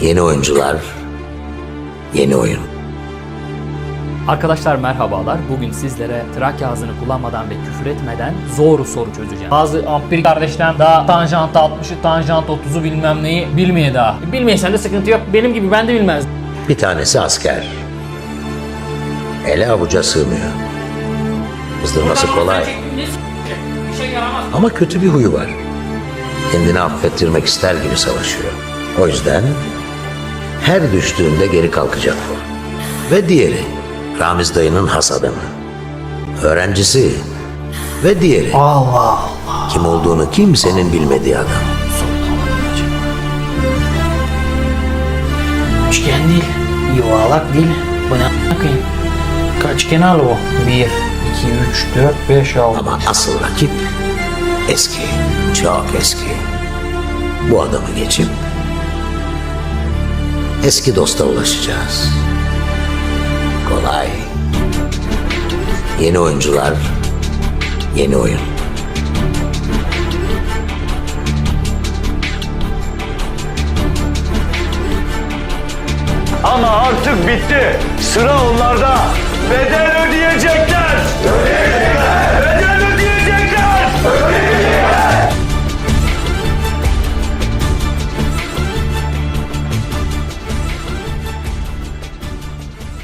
Yeni oyuncular, yeni oyun. Arkadaşlar merhabalar. Bugün sizlere Trakya ağzını kullanmadan ve küfür etmeden zor soru çözeceğim. Bazı ampir kardeşler daha tanjant 60'ı, tanjant 30'u bilmem neyi bilmeye daha. Bilmeysen de sıkıntı yok. Benim gibi ben de bilmez. Bir tanesi asker. Ele avuca sığmıyor. Kızdırması kolay. Ama kötü bir huyu var. Kendini affettirmek ister gibi savaşıyor. O yüzden her düştüğünde geri kalkacak bu. Ve diğeri Ramiz dayının has adamı. Öğrencisi ve diğeri. Allah Allah. Kim olduğunu kimsenin bilmediği adam. Üçgen değil, yuvarlak değil. Bu ne bakayım? Kaç kenar o? 1, 2, 3, 4, 5, 6. Ama asıl rakip eski, çok eski. Bu adamı geçip eski dosta ulaşacağız. Kolay. Yeni oyuncular, yeni oyun. Ama artık bitti. Sıra onlarda. Bedel.